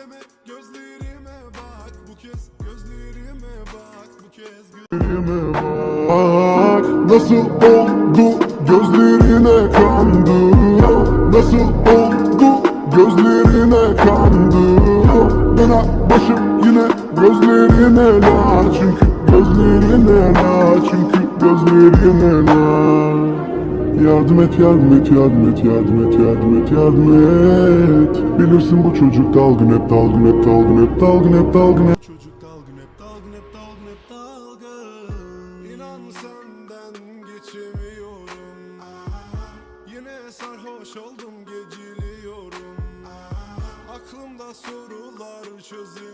deme gözlerime bak. Bu kez gözlerime bak. Bu kez gözlerime bak. Nasıl oldu? Gözlerine kandı. Nasıl oldu? Gözlerine kandı. Bana başım yine gözlerine la çünkü gözlerine la çünkü gözlerine la Yardım et, yardım et, yardım et, yardım et, yardım et, yardım et. Bilirsin bu çocuk dalgın hep, dalgın hep, dalgın hep, dalgın hep, dalgın hep. Çocuk dalgın hep, dalgın hep, dalgın hep, dalgın. İnan senden geçemiyorum. Yine sarhoş oldum, geciliyorum. Aklımda sorular çözüyorum.